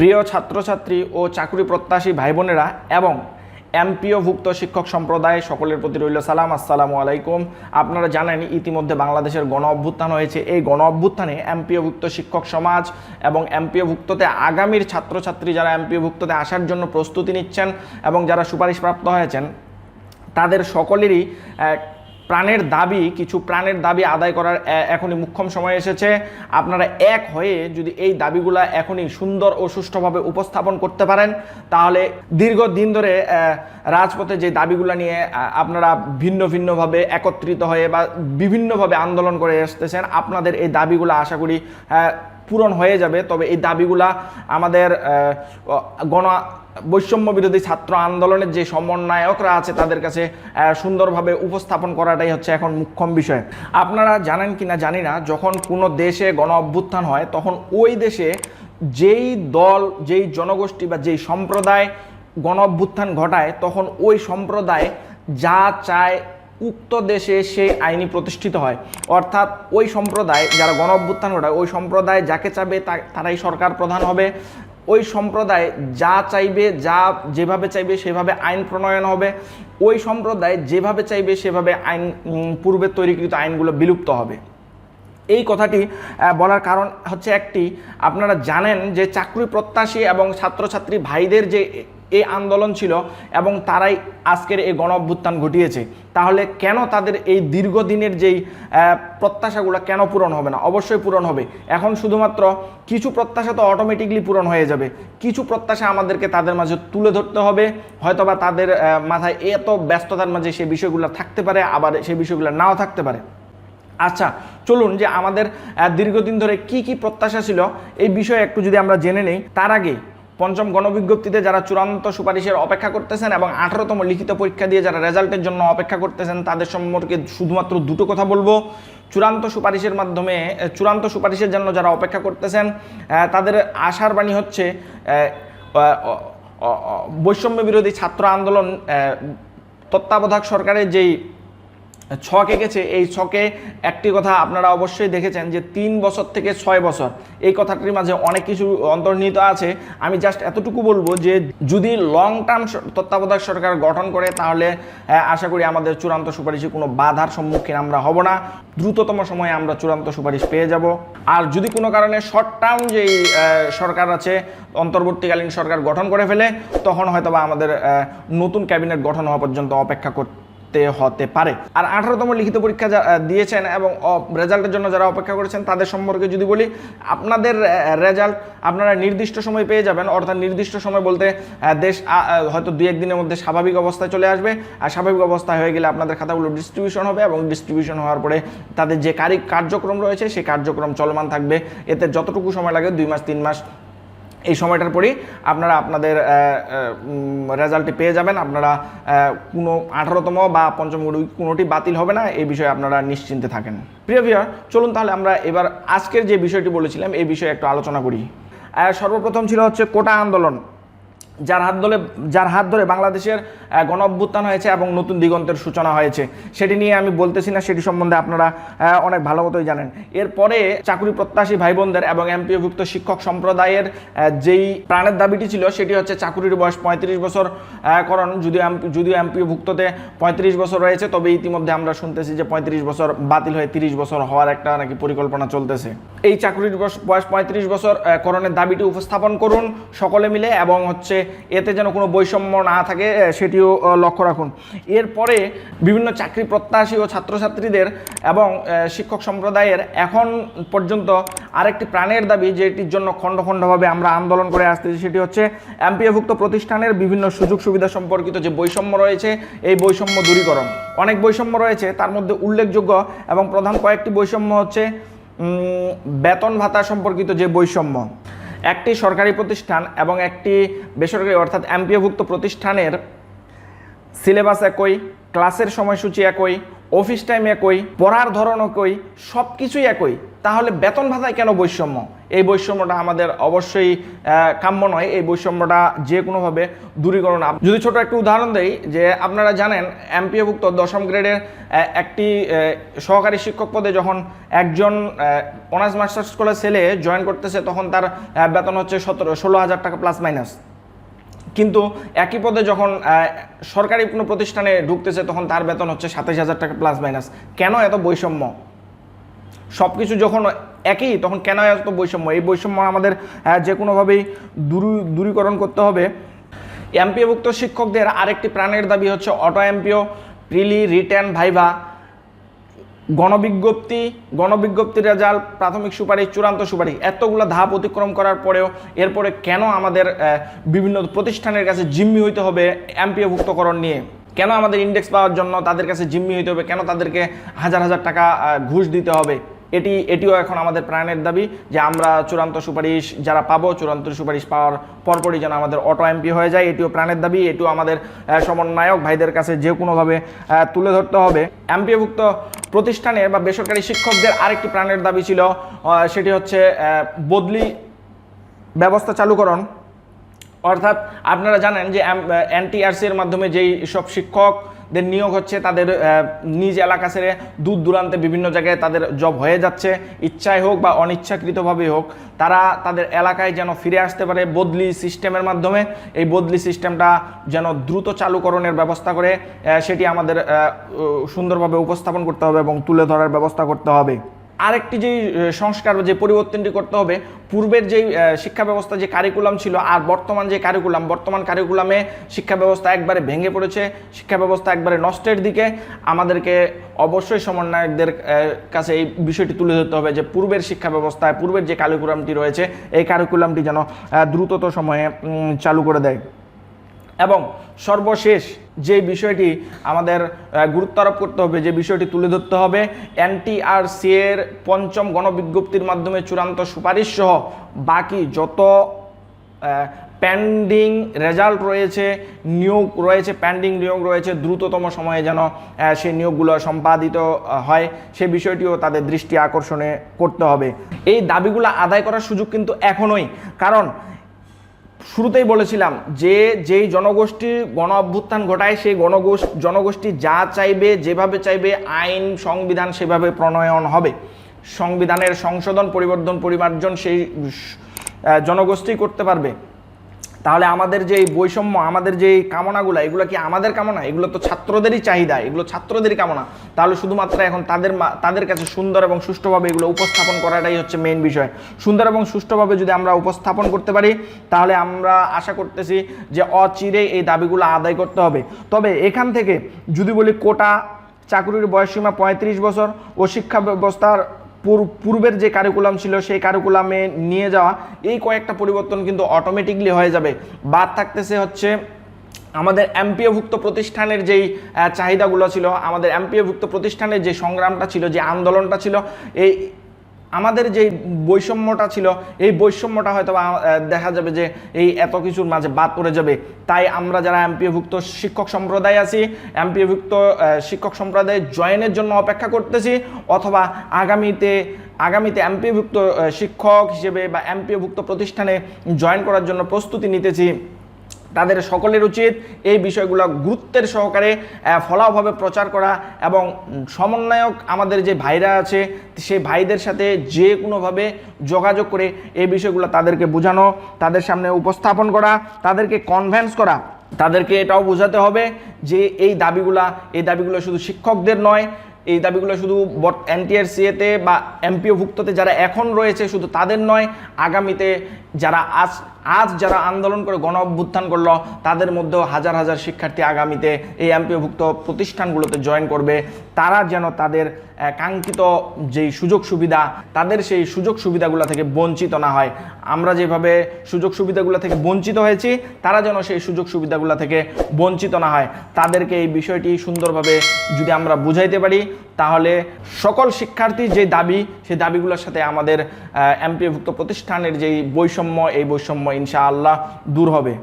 প্রিয় ছাত্রছাত্রী ও চাকরি প্রত্যাশী ভাই বোনেরা এবং এমপিওভুক্ত শিক্ষক সম্প্রদায় সকলের প্রতি রইল সালাম। আসসালামু আলাইকুম। আপনারা জানেন, ইতিমধ্যে বাংলাদেশের গণ অভ্যুত্থান হয়েছে। এই গণ অভ্যুত্থানে এমপিওভুক্ত শিক্ষক সমাজ এবং এমপিওভুক্ততে আগামীর ছাত্রছাত্রী যারা এমপিওভুক্ততে আসার জন্য প্রস্তুতি নিচ্ছেন এবং যারা সুপারিশপ্রাপ্ত হয়েছেন, তাদের সকলেরই প্রাণের দাবি, কিছু প্রাণের দাবি আদায় করার এখনই মুখ্যম সময় এসেছে। আপনারা এক হয়ে যদি এই দাবিগুলা এখনই সুন্দর ও সুষ্ঠুভাবে উপস্থাপন করতে পারেন, তাহলে দীর্ঘদিন ধরে রাজপথে যে দাবিগুলো নিয়ে আপনারা ভিন্ন ভিন্নভাবে একত্রিত হয়ে বা বিভিন্নভাবে আন্দোলন করে আসতেছেন, আপনাদের এই দাবিগুলো আশা করি পূরণ হয়ে যাবে। তবে এই দাবিগুলা আমাদের গণ বৈষম্য বিরোধী ছাত্র আন্দোলনের যে সমন্বয়করা আছে তাদের কাছে সুন্দরভাবে উপস্থাপন করাটাই হচ্ছে এখন মুখ্যম বিষয়। আপনারা জানেন কি না জানি না, যখন কোনো দেশে গণ অভ্যুত্থান হয়, তখন ওই দেশে যেই দল, যেই জনগোষ্ঠী বা যেই সম্প্রদায় গণ অভ্যুত্থান ঘটায়, তখন ওই সম্প্রদায় যা চায় উক্ত দেশে সেই আইনি প্রতিষ্ঠিত হয়। অর্থাৎ ওই সম্প্রদায় যারা গণ অভ্যুত্থান ঘটায়, ওই সম্প্রদায় যাকে চাবে তারাই সরকার প্রধান হবে। ওই সম্প্রদায় যা চাইবে, যা যেভাবে চাইবে সেভাবে আইন প্রণয়ন হবে। ওই সম্প্রদায় যেভাবে চাইবে সেভাবে আইন পূর্বে তৈরিকৃত আইনগুলো বিলুপ্ত হবে। এই কথাটি বলার কারণ হচ্ছে একটি, আপনারা জানেন যে চাকরি প্রত্যাশী এবং ছাত্রছাত্রী ভাইদের যে এই আন্দোলন ছিল এবং তারাই আজকের এই গণ অভ্যুত্থান ঘটিয়েছে। তাহলে কেন তাদের এই দীর্ঘদিনের যেই প্রত্যাশাগুলো কেন পূরণ হবে না? অবশ্যই পূরণ হবে। এখন শুধুমাত্র কিছু প্রত্যাশা তো অটোমেটিকলি পূরণ হয়ে যাবে। কিছু প্রত্যাশা আমাদেরকে তাদের মাঝে তুলে ধরতে হবে। হয়তোবা তাদের মাথায় এত ব্যস্ততার মাঝে সেই বিষয়গুলো থাকতে পারে, আবার সেই বিষয়গুলো নাও থাকতে পারে। আচ্ছা চলুন যে আমাদের দীর্ঘদিন ধরে কি কি প্রত্যাশা ছিল, এই বিষয়ে একটু যদি আমরা জেনে নেই, তার আগে পঞ্চম গণবিজ্ঞপ্তিতে যারা চূড়ান্ত সুপারিশের অপেক্ষা করতেছেন এবং আঠারোতম লিখিত পরীক্ষা দিয়ে যারা রেজাল্টের জন্য অপেক্ষা করতেছেন, তাদের সম্পর্কে শুধুমাত্র দুটো কথা বলব। চূড়ান্ত সুপারিশের মাধ্যমে চূড়ান্ত সুপারিশের জন্য যারা অপেক্ষা করতেছেন তাদের আশার বাণী হচ্ছে বৈষম্য বিরোধী ছাত্র আন্দোলন তত্ত্বাবধায়ক সরকারের যেই ছক এঁকেছে এই ছকে একটি কথা আপনারা অবশ্যই দেখেছেন যে তিন বছর থেকে ছয় বছর। এই কথাটির মাঝে অনেক কিছু অন্তর্নিহিত আছে। আমি জাস্ট এতটুকু বলব যে যদি লং টার্ম তত্ত্বাবধায়ক সরকার গঠন করে, তাহলে আশা করি আমাদের চূড়ান্ত সুপারিশে কোনো বাধার সম্মুখীন আমরা হব না। দ্রুততম সময়ে আমরা চূড়ান্ত সুপারিশ পেয়ে যাব। আর যদি কোনো কারণে শর্ট টার্ম যেই সরকার আছে, অন্তর্বর্তীকালীন সরকার গঠন করে ফেলে, তখন হয়তোবা আমাদের নতুন ক্যাবিনেট গঠন হওয়া পর্যন্ত অপেক্ষা করতে তে হতে পারে। আর আঠারোতম লিখিত পরীক্ষা দিয়েছেন এবং রেজাল্টের জন্য যারা অপেক্ষা করেছেন, তাদের সম্পর্কে যদি বলি, আপনাদের রেজাল্ট আপনারা নির্দিষ্ট সময় পেয়ে যাবেন। অর্থাৎ নির্দিষ্ট সময় বলতে দেশ হয়তো দু একদিনের মধ্যে স্বাভাবিক অবস্থায় চলে আসবে। আর স্বাভাবিক অবস্থায় হয়ে গেলে আপনাদের খাতাগুলো ডিস্ট্রিবিউশন হবে এবং ডিস্ট্রিবিউশন হওয়ার পরে তাদের যে কারি, কার্যক্রম রয়েছে, সেই কার্যক্রম চলমান থাকবে। এতে যতটুকু সময় লাগে, দুই মাস, তিন মাস এই সময়টার পরেই আপনারা আপনাদের রেজাল্টটি পেয়ে যাবেন। আপনারা কোনো আঠারোতম বা পঞ্চম কোনোটি বাতিল হবে না, এই বিষয়ে আপনারা নিশ্চিন্তে থাকেন। প্রিয় ভিয়ার চলুন তাহলে আমরা এবার আজকের যে বিষয়টি বলেছিলাম, এই বিষয়ে একটু আলোচনা করি। সর্বপ্রথম ছিল হচ্ছে কোটা আন্দোলন। যার হাত ধরে যার হাত ধরে বাংলাদেশের আহ, গণ অভ্যুত্থান হয়েছে এবং নতুন দিগন্তের সূচনা হয়েছে। সেটি নিয়ে আমি বলতেছি না সেটি সম্বন্ধে আপনারা অনেক ভালো মতোই জানেন। এরপরে চাকরি প্রত্যাশী ভাই বোনদের এবং এমপিওভুক্ত শিক্ষক সম্প্রদায়ের যেই প্রাণের দাবিটি ছিল সেটি হচ্ছে চাকুরির বয়স পঁয়ত্রিশ বছর করণ। যদিও যদিও এমপিওভুক্ততে পঁয়ত্রিশ বছর রয়েছে তবে ইতিমধ্যে আমরা শুনতেছি যে পঁয়ত্রিশ বছর বাতিল হয়ে তিরিশ বছর হওয়ার একটা নাকি পরিকল্পনা চলতেছে। এই চাকরির বয়স- পঁয়ত্রিশ বছর করণের দাবিটি উপস্থাপন করুন সকলে মিলে এবং হচ্ছে এতে যেন কোনো বৈষম্য না থাকে সেটিও লক্ষ্য রাখুন। এরপরে বিভিন্ন চাকরি প্রত্যাশী ও ছাত্রছাত্রীদের এবং শিক্ষক সম্প্রদায়ের এখন পর্যন্ত আরেকটি প্রাণের দাবি, যেটির জন্য খণ্ড খণ্ডভাবে আমরা আন্দোলন করে আসতেছি, সেটি হচ্ছে এমপিএভুক্ত প্রতিষ্ঠানের বিভিন্ন সুযোগ সুবিধা সম্পর্কিত যে বৈষম্য রয়েছে, এই বৈষম্য দূরীকরণ। অনেক বৈষম্য রয়েছে, তার মধ্যে উল্লেখযোগ্য এবং প্রধান কয়েকটি বৈষম্য হচ্ছে বেতন ভাতা সম্পর্কিত যে বৈষম্য, একটি সরকারি প্রতিষ্ঠান এবং একটি বেসরকারি অর্থাৎ এমপিওভুক্ত প্রতিষ্ঠানের সিলেবাস একই ক্লাসের সময়সূচি একই অফিস টাইম একই, পড়ার ধরন একই সব কিছুই একই। তাহলে বেতন ভাতায় কেন বৈষম্য? এই বৈষম্যটা আমাদের অবশ্যই কাম্য নয়। এই বৈষম্যটা যে কোনোভাবে দূরীকরণ যদি ছোট একটু উদাহরণ দেই, যে আপনারা জানেন এমপিওভুক্ত দশম গ্রেডের একটি সহকারী শিক্ষক পদে যখন একজন অনার্স মাস্টার্স স্কুলের ছেলে জয়েন করতেছে, তখন তার বেতন হচ্ছে সতেরো, ষোলো হাজার টাকা প্লাস মাইনাস কিন্তু একই পদে যখন সরকারি কোনো প্রতিষ্ঠানে ঢুকতেছে, তখন তার বেতন হচ্ছে সাতাশ হাজার টাকা প্লাস মাইনাস কেন এত বৈষম্য? সব কিছু যখন একই, তখন কেন এত বৈষম্য? এই বৈষম্য আমাদের যে কোনোভাবেই দূরী, দূরীকরণ করতে হবে। এমপিওভুক্ত শিক্ষকদের আরেকটি প্রাণের দাবি হচ্ছে auto MPO, preli written viva. গণবিজ্ঞপ্তি, গণবিজ্ঞপ্তির রেজাল্ট প্রাথমিক সুপারিশ, চূড়ান্ত সুপারিশ, এতগুলো ধাপ অতিক্রম করার পরেও এরপরে কেন আমাদের বিভিন্ন প্রতিষ্ঠানের কাছে জিম্মি হইতে হবে এমপিওভুক্তকরণ নিয়ে? কেন আমাদের ইন্ডেক্স পাওয়ার জন্য তাদের কাছে জিম্মি হইতে হবে? কেন তাদেরকে হাজার হাজার টাকা ঘুষ দিতে হবে? এটি, এটিও এখন আমাদের প্রাণের দাবি যে আমরা চূড়ান্ত সুপারিশ যারা পাবো, চূড়ান্ত সুপারিশ পাওয়ার পরপরই যেন আমাদের অটো এমপি হয়ে যায়, এটিও প্রাণের দাবি, এটিও আমাদের সমন্বয়ক ভাইদের কাছে যে কোনোভাবে তুলে ধরতে হবে। এমপিভুক্ত প্রতিষ্ঠানের বা বেসরকারি শিক্ষকদের আরেকটি প্রাণের দাবি ছিল সেটি হচ্ছে বদলি ব্যবস্থা চালুকরণ। অর্থাৎ আপনারা জানেন যে এনটিআরসি এর মাধ্যমে যেই সব শিক্ষকদের নিয়োগ হচ্ছে, তাদের নিজ এলাকা ছেড়ে দূর দূরান্তে বিভিন্ন জায়গায় তাদের জব হয়ে যাচ্ছে। ইচ্ছায় হোক বা অনিচ্ছাকৃতভাবে হোক, তারা তাদের এলাকায় যেন ফিরে আসতে পারে বদলি সিস্টেমের মাধ্যমে। এই বদলি সিস্টেমটা যেন দ্রুত চালুকরণের ব্যবস্থা করে সেটি আমাদের সুন্দরভাবে উপস্থাপন করতে হবে এবং তুলে ধরার ব্যবস্থা করতে হবে। আরেকটি যে সংস্কার যে পরিবর্তনটি করতে হবে পূর্বের যে শিক্ষা ব্যবস্থা যে কারিকুলাম ছিল আর বর্তমান যে কারিকুলাম বর্তমান কারিকুলামে শিক্ষা ব্যবস্থা একবারে ভেঙে পড়েছে শিক্ষা ব্যবস্থা একবারে নষ্টের দিকে। আমাদেরকে অবশ্যই সমন্বয়কদের কাছে এই বিষয়টি তুলে ধরতে হবে যে পূর্বের শিক্ষা ব্যবস্থায় পূর্বের যে কারিকুলামটি রয়েছে এই কারিকুলামটি যেন আহ, দ্রুতত সময়ে চালু করে দেয়। এবং সর্বশেষ যে বিষয়টি আমাদের গুরুত্ব আরোপ করতে হবে, যে বিষয়টি তুলে ধরতে হবে, এনটিআরসি এর পঞ্চম গণবিজ্ঞপ্তির মাধ্যমে চূড়ান্ত সুপারিশ সহ বাকি যত পেন্ডিং রেজাল্ট রয়েছে, নিয়োগ রয়েছে পেন্ডিং নিয়োগ রয়েছে, দ্রুততম সময়ে যেন সেই নিয়োগগুলো সম্পাদিত হয়, সে বিষয়টিও তাদের দৃষ্টি আকর্ষণে করতে হবে। এই দাবিগুলো আদায় করার সুযোগ কিন্তু এখনই, কারণ শুরুতেই বলেছিলাম যে যেই জনগোষ্ঠীর গণ অভ্যুত্থান ঘটায়, সেই গণগোষ্ঠী, জনগোষ্ঠী যা চাইবে, যেভাবে চাইবে, আইন, সংবিধান সেভাবে প্রণয়ন হবে। সংবিধানের সংশোধন, পরিবর্তন, পরিমার্জন সেই জনগোষ্ঠী করতে পারবে। তাহলে আমাদের যে বৈষম্য, আমাদের যে কামনাগুলো, এগুলো কি আমাদের কামনা? এগুলো তো ছাত্রদেরই চাহিদা, এগুলো ছাত্রদেরই কামনা। তাহলে শুধুমাত্র এখন তাদের তাদের কাছে সুন্দর এবং সুষ্ঠুভাবে এগুলো উপস্থাপন করাটাই হচ্ছে মেন বিষয়। সুন্দর এবং সুষ্ঠুভাবে যদি আমরা উপস্থাপন করতে পারি, তাহলে আমরা আশা করতেছি যে অচিরে এই দাবিগুলো আদায় করতে হবে। তবে এখান থেকে যদি বলি কোটা, চাকরির বয়সসীমা পঁয়ত্রিশ বছর ও শিক্ষা ব্যবস্থার পূর্বের যে কারিকুলাম ছিল, সেই কারিকুলামে নিয়ে যাওয়া, এই কয়েকটা পরিবর্তন কিন্তু অটোমেটিকলি হয়ে যাবে। বাদ থাকতেছে হচ্ছে আমাদের এমপিওভুক্ত প্রতিষ্ঠানের যেই চাহিদাগুলো ছিল, আমাদের এমপিওভুক্ত প্রতিষ্ঠানের যে সংগ্রামটা ছিল, যে আন্দোলনটা ছিল, এই আমাদের যে বৈষম্যটা ছিল, এই বৈষম্যটা হয়তো দেখা যাবে যে এই এত কিছুর মাঝে বাদ পড়ে যাবে। তাই আমরা যারা এমপিওভুক্ত শিক্ষক সম্প্রদায় আছি এমপিওভুক্ত শিক্ষক সম্প্রদায় জয়েনের জন্য অপেক্ষা করতেছি, অথবা আগামীতে আগামীতে এমপিওভুক্ত শিক্ষক হিসেবে বা এমপিওভুক্ত প্রতিষ্ঠানে জয়েন করার জন্য প্রস্তুতি নিতেছি। তাদের সকলের উচিত এই বিষয়গুলো গুরুত্বের সহকারে ফলাওভাবে প্রচার করা এবং সমন্বয়ক আমাদের যে ভাইরা আছে, সেই ভাইদের সাথে যে কোনোভাবে যোগাযোগ করে এই বিষয়গুলো তাদেরকে বোঝানো, তাদের সামনে উপস্থাপন করা, তাদেরকে কনভেন্স করা, তাদেরকে এটাও বোঝাতে হবে যে এই দাবিগুলা, এই দাবিগুলো শুধু শিক্ষকদের নয়, এই দাবিগুলো শুধু এনটিআরসিএতে বা এমপিওভুক্ততে যারা এখন রয়েছে শুধু তাদের নয়, আগামীতে যারা আজ আজ যারা আন্দোলন করে গণ অভ্যুত্থান করল, তাদের মধ্যেও হাজার হাজার শিক্ষার্থী আগামীতে এই এমপিওভুক্ত প্রতিষ্ঠানগুলোতে জয়েন করবে। তারা যেন তাদের কাঙ্ক্ষিত যেই সুযোগ সুবিধা, তাদের সেই সুযোগ সুবিধাগুলো থেকে বঞ্চিত না হয়। আমরা যেভাবে সুযোগ সুবিধাগুলো থেকে বঞ্চিত হয়েছি, তারা যেন সেই সুযোগ সুবিধাগুলো থেকে বঞ্চিত না হয়। তাদেরকে এই বিষয়টি সুন্দরভাবে যদি আমরা বুঝাইতে পারি তাহলে সকল শিক্ষার্থীর যে দাবি, সেই দাবিগুলোর সাথে আমাদের এমপিভুক্ত প্রতিষ্ঠানের যেই বৈষম্য, এই বৈষম্য ইনশাআল্লাহ দূর হবে।